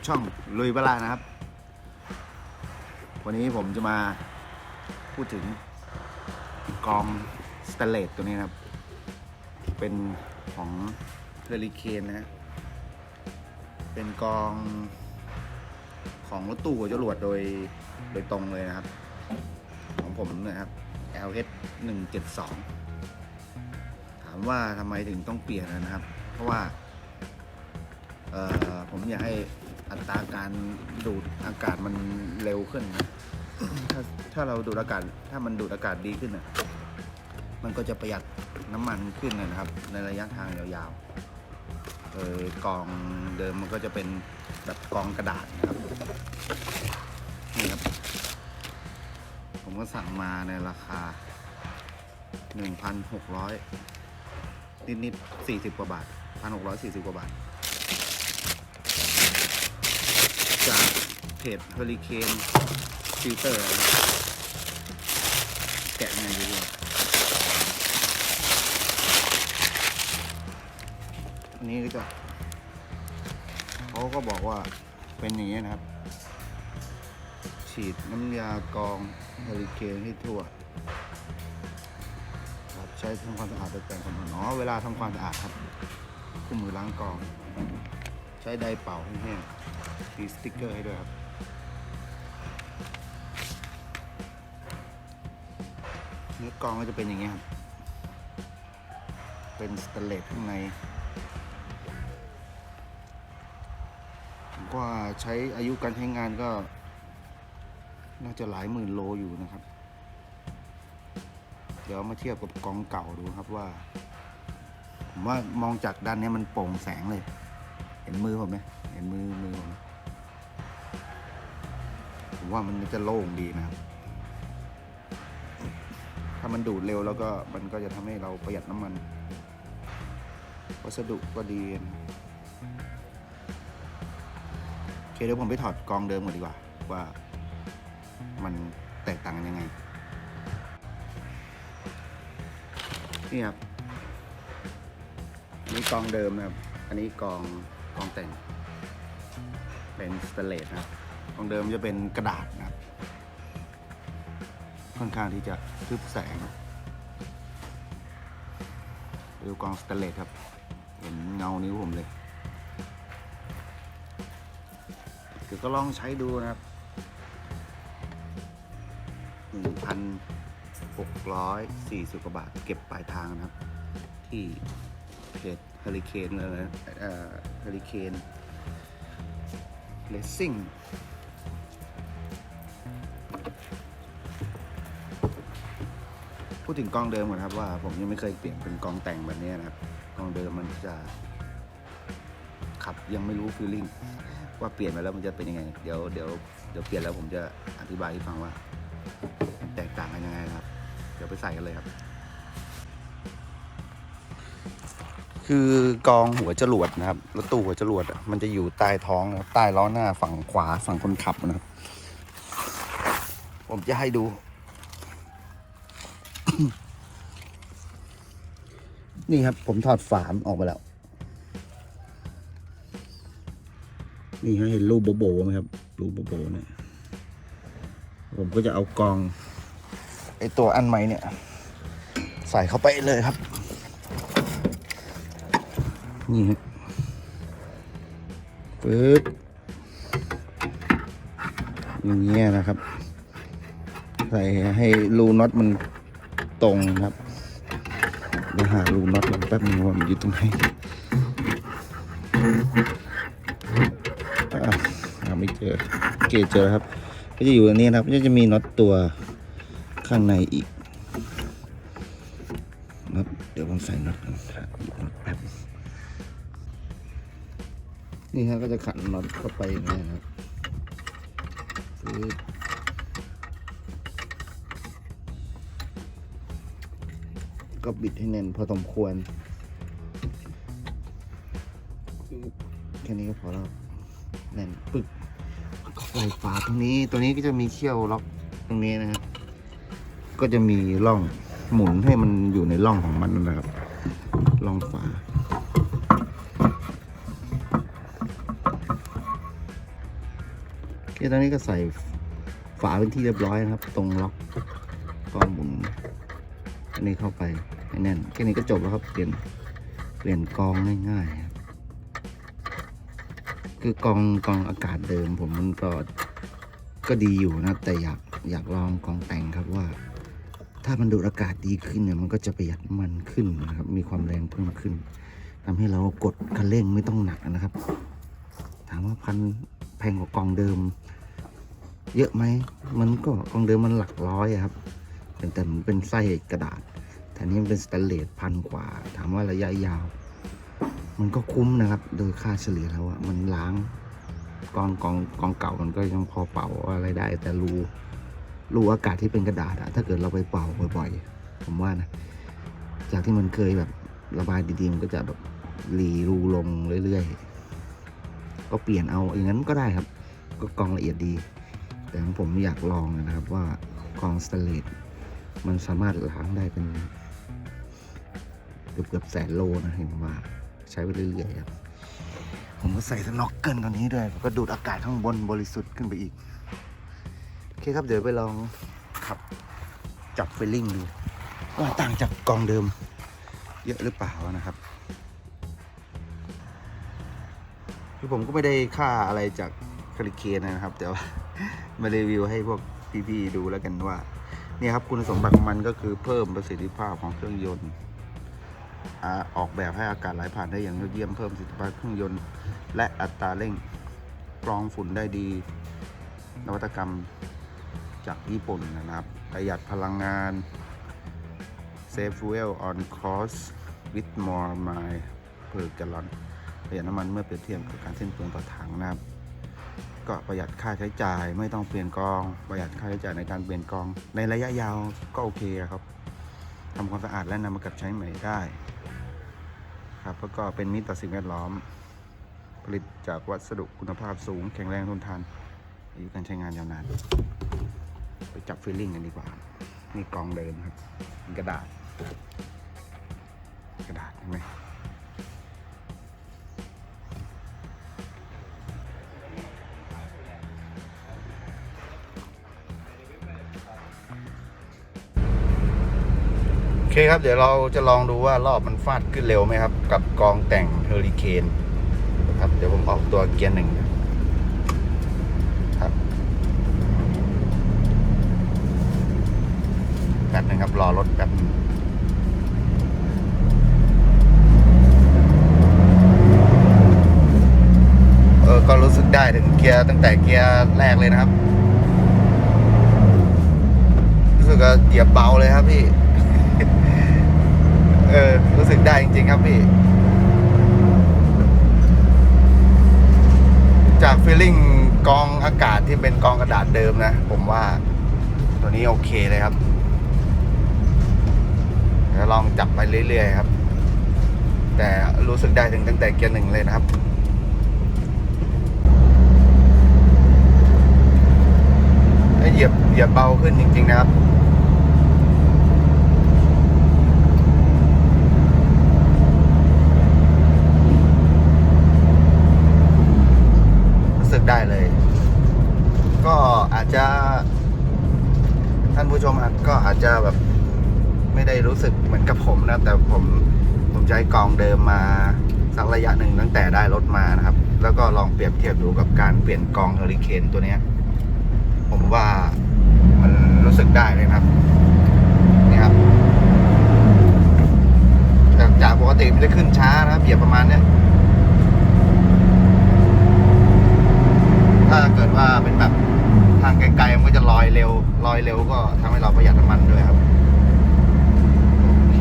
กับช่องลุยเวลานะครับ วันนี้ผมจะมาพูดถึงกองสเตเลสตัวนี้นะครับ เป็นของเฮอริเคนนะ เป็นกองของรถตู้จรวดโดยโดยตรงเลยนะครับ ของผมนะครับ LH 172 ถามว่าทำไมถึงต้องเปลี่ยนนะครับ เพราะว่าผมอยากให้ อัตราการดูดอากาศมันเร็วขึ้นนะถ้าถ้าเราดูดอากาศ ถ้ามันดูดอากาศดีขึ้นอะมันก็จะประหยัดน้ำมันขึ้นนะครับ ในระยะทางยาวๆเออกองเดิมมันก็จะเป็นแบบกองกระดาษนะครับนี่ครับ ผมก็สั่งมาในราคา 1,600 นิดๆ40 กว่าบาท 1,640 กว่าบาท จาก เพจ Hurricane Filter นะครับแกะยังไงดีวะอันนี้ก็จะเขาก็บอกว่าเป็นอย่างนี้นะครับ ฉีดน้ำยากรองเฮอริเคนให้ทั่วครับใช้ทำความสะอาดโดยแต่งความร้อนอ๋อเวลาทำความสะอาดครับคู่มือล้างกรอง ใช้ไดเป่าให้แห้งมีสติ๊กเกอร์ให้ด้วยครับ เนื้อกองก็จะเป็นอย่างเงี้ยครับ เป็นสเตเลสข้างในผมว่าใช้อายุการใช้งานก็ น่าจะหลายหมื่นโลอยู่นะครับ เดี๋ยวมาเทียบกับกองเก่าดูครับว่า ผมว่ามองจากด้านนี้มันโปร่งแสงเลย เห็นมือผมไหมเห็นมือมือผมผมว่ามันจะโล่งดีนะครับ ถ้ามันดูดเร็วแล้วก็มันก็จะทำให้เราประหยัดน้ำมัน วัสดุก็ดีโอเคเดี๋ยวผมไปถอดกองเดิมก่อนดีกว่า ว่ามันแตกต่างกันยังไง นี่ครับนี่กองเดิมนะครับ อันนี้กองกองแต่ง เป็นสเตนเลสนะครับกองเดิมจะเป็นกระดาษ ค่อนข้างที่จะทึบแสงดูกองสเตเลสครับ เห็นเงานิ้วผมเลยเดี๋ยวก็ลองใช้ดูนะครับหนึ่งพันหกร้อยสี่สิบกว่าบาท เก็บปลายทางนะครับ ที่เพจเฮอริเคนเลยนะเฮอริเคนเลสซิ่ง พูดถึงกองเดิมก่อนครับว่าผมยังไม่เคยเปลี่ยนเป็นกองแต่งแบบนี้นะครับกองเดิมมันจะขับยังไม่รู้ฟีลลิ่งว่าเปลี่ยนมาแล้วมันจะเป็นยังไง เดี๋ยวเดี๋ยวเดี๋ยวเปลี่ยนแล้วผมจะอธิบายให้ฟังว่า แตกต่างกันยังไงครับ เดี๋ยวไปใส่กันเลยครับ คือกองหัวจรวดนะครับรถตู้หัวจรวดมันจะอยู่ใต้ท้องนะครับใต้ล้อหน้าฝั่งขวาฝั่งคนขับนะครับ ผมจะให้ดู นี่ครับ ผมถอดฝามออกมาแล้ว นี่ฮะเห็นรูปโบโบไหมครับ รูปโบโบเนี่ย ผมก็จะเอากองไอตัวอันใหม่เนี่ย ใส่เข้าไปเลยครับ นี่ฮะปึ๊บอย่างเงี้ยนะครับ ใส่ให้รูน็อตมันตรงครับ เดี๋ยวหารูน็อตก่อนแป๊บนึงว่ามันอยู่ตรงไหนหาไม่เจอเคเจอแล้วครับ ก็จะอยู่ตรงนี้นะครับก็จะมีน็อตตัวข้างในอีกน็อตเดี๋ยวผมใส่น็อตก่อนครับน็อตแป๊บนี่ฮะก็จะขันน็อตเข้าไปอย่างนี้นะครับปึ๊บ ก็บิดให้แน่นพอสมควร แค่นี้ก็พอแล้วแน่นปึ๊บก็ใส่ฝาตรงนี้ตัวนี้ก็จะมีเขี้ยวล็อกตรงนี้นะครับก็จะมีร่องหมุนให้มันอยู่ในร่องของมันนะครับร่องฝาที่ตอนนี้ก็ใส่ฝาเป็นที่เรียบร้อยนะครับ ตรงล็อกก็หมุน อันนี้เข้าไปให้แน่นแค่นี้ก็จบแล้วครับเปลี่ยนเปลี่ยนกองง่ายๆครับคือกองกองอากาศเดิมผมมันก็ก็ดีอยู่นะ แต่อยากอยากลองกองแต่งครับว่า ถ้ามันดูดอากาศดีขึ้นเนี่ยมันก็จะประหยัดมันขึ้นนะครับ มีความแรงเพิ่มขึ้นทำให้เรากดคันเร่งไม่ต้องหนักนะครับ ถามว่าพันแพงกว่ากองเดิม เยอะไหมมันก็กองเดิมมันหลักร้อยครับ แต่แต่มันเป็นไส้กระดาษแต่นี้มันเป็นสแตนเลสพันกว่า ถามว่าระยะยาว มันก็คุ้มนะครับ โดยค่าเฉลี่ยแล้วอะมันล้างกองกองกองเก่ามันก็ยังพอเป่าอะไรได้ แต่รูรูอากาศที่เป็นกระดาษอะถ้าเกิดเราไปเป่าบ่อยๆ ผมว่านะ จากที่มันเคยแบบระบายดีๆ มันก็จะแบบรีรูลงเรื่อยๆ ก็เปลี่ยนเอาอย่างนั้นก็ได้ครับ ก็กองละเอียดดี แต่ของผมอยากลองนะครับว่ากองสแตนเลส มันสามารถล้างได้เป็นเกือบเกือบแสนโลนะเห็นว่า ใช้ไปเรื่อยๆครับผมก็ใส่สน็อกเกิลตัวนี้ด้วยก็ดูดอากาศข้างบนบริสุทธิ์ขึ้นไปอีก โอเคครับเดี๋ยวไปลองขับจับเฟลลิ่งดู ว่าต่างจากกองเดิม เยอะหรือเปล่านะครับคือผมก็ไม่ได้ค่าอะไรจากคาริเคนนะครับ แต่ว่ามารีวิวให้พวกพี่ๆดูแล้วกันว่า เนี่ยครับคุณสมบัติของมันก็คือเพิ่มประสิทธิภาพของเครื่องยนต์อออกแบบให้อากาศไหลผ่านได้อย่างยอดเยี่ยมเพิ่มประสิทธิภาพเครื่องยนต์ และอัตราเร่งกรองฝุ่นได้ดี นวัตกรรมจากญี่ปุ่นนะครับ ประหยัดพลังงาน save fuel on cost with more mile per gallon ประหยัดน้ำมันเมื่อเปรียบเทียบกับการสิ้นเปลืองต่อถังนะครับ ก็ประหยัดค่าใช้จ่าย ไม่ต้องเปลี่ยนกอง ประหยัดค่าใช้จ่ายในการเปลี่ยนกอง ในระยะยาวก็โอเคครับทำความสะอาดและนำมากลับใช้ใหม่ได้ ครับแล้วก็เป็นมิตรต่อสิ่งแวดล้อม ผลิตจากวัสดุคุณภาพสูง แข็งแรงทนทานอายุการใช้งานยาวนานไปจับฟีลลิ่งกันดีกว่านี่กองเดิมครับกระดาษ กระดาษเห็นไหม คครับ เดี๋ยวเราจะลองดูว่ารอบมันฟาดขึ้นเร็วไหมครับ กับกองแต่งเฮอริเคนครับเดี๋ยวผมออกตัวเกียร์หนึ่งครับแป๊บหนึงครับ รอรถแป๊บนึงเออก็รู้สึกได้ถึงเกียร์ตั้งแต่เกียร์แรกเลยนะครับ รู้สึกว่าเหยียบเบาเลยครับพี่ เออ รู้สึกได้จริง ๆ ครับพี่ จากฟีลลิ่งกองอากาศที่เป็นกองกระดาษเดิมนะ ผมว่าตัวนี้โอเคเลยครับเดี๋ยวลองจับไปเรื่อย ๆ ครับ แต่รู้สึกได้ถึงตั้งแต่เกียร์หนึ่งเลยนะครับเหยียบเหยียบเบาขึ้นจริง ๆ นะครับ รู้สึกได้เลย ก็อาจจะ ท่านผู้ชมอาจก็อาจจะแบบไม่ได้รู้สึกเหมือนกับผมนะ แต่ผมผมใช้กองเดิมมาสักระยะ หนึ่งตั้งแต่ได้รถมานะครับ แล้วก็ลองเปรียบเทียบดูกับการเปลี่ยนกองเฮอริเคนตัวเนี้ยผมว่ามันรู้สึกได้เลยครับนี่ครับ จากจากปกติมันจะขึ้นช้านะครับเหยียบประมาณเนี้ยถ้าเกิดว่าเป็นแบบทางไกลๆมันก็จะลอยเร็วลอยเร็วก็ทำให้เราประหยัดน้ำมันด้วยครับโอเค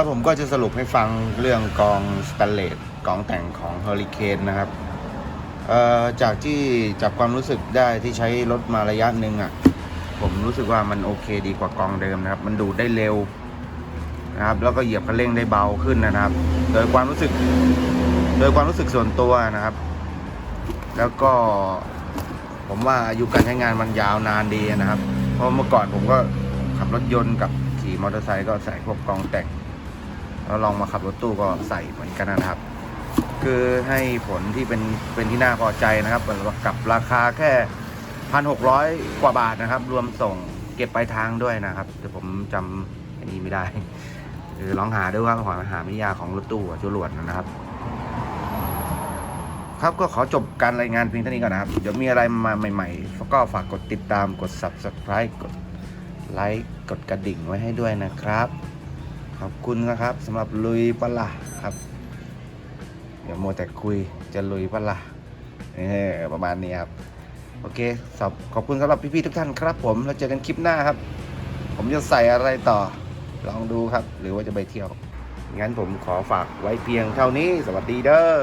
ก็ผมก็จะสรุปให้ฟังเรื่องกองสแตนเลสกองแต่งของเฮอริเคนนะครับจากที่จากความรู้สึกได้ที่ใช้รถมาระยะหนึ่งอะ ผมรู้สึกว่ามันโอเคดีกว่ากองเดิมนะครับ มันดูดได้เร็วนะครับ แล้วก็เหยียบคันเร่งได้เบาขึ้นนะครับ โดยความรู้สึก โดยความรู้สึกส่วนตัวนะครับ แล้วก็ผมว่าอายุการใช้งานมันยาวนานดีนะครับ เพราะเมื่อก่อนผมก็ขับรถยนต์กับขี่มอเตอร์ไซค์ก็ใส่พวกกองแต่ง แล้วลองมาขับรถตู้ก็ใส่เหมือนกันนะครับ คือให้ผลที่เป็นเป็นที่น่าพอใจนะครับกับราคาแค่พันหกร้อยกว่าบาทนะครับ รวมส่งเก็บปลายทางด้วยนะครับแต่ผมจำอันนี้ไม่ได้คือลองหาด้วยว่าหอยหาไม่ยาของรถตู้จรวดนะครับ ครับก็ขอจบการรายงานเพียงเท่านี้ก่อนนะครับ เดี๋ยวมีอะไรมาใหม่ๆ ก็ฝากกดติดตามกด subscribe กดไลค์กดกระดิ่งไว้ให้ด้วยนะครับ ขอบคุณนะครับสำหรับลุยปลาครับ เดี๋ยวโมแต่คุยจะลุยปลาเออประมาณนี้ครับ โอเคสอบขอบคุณสำหรับพี่ๆทุกท่านครับ ผมแล้วเจอกันคลิปหน้าครับ ผมจะใส่อะไรต่อลองดูครับ หรือว่าจะไปเที่ยว งั้นผมขอฝากไว้เพียงเท่านี้สวัสดีเด้อ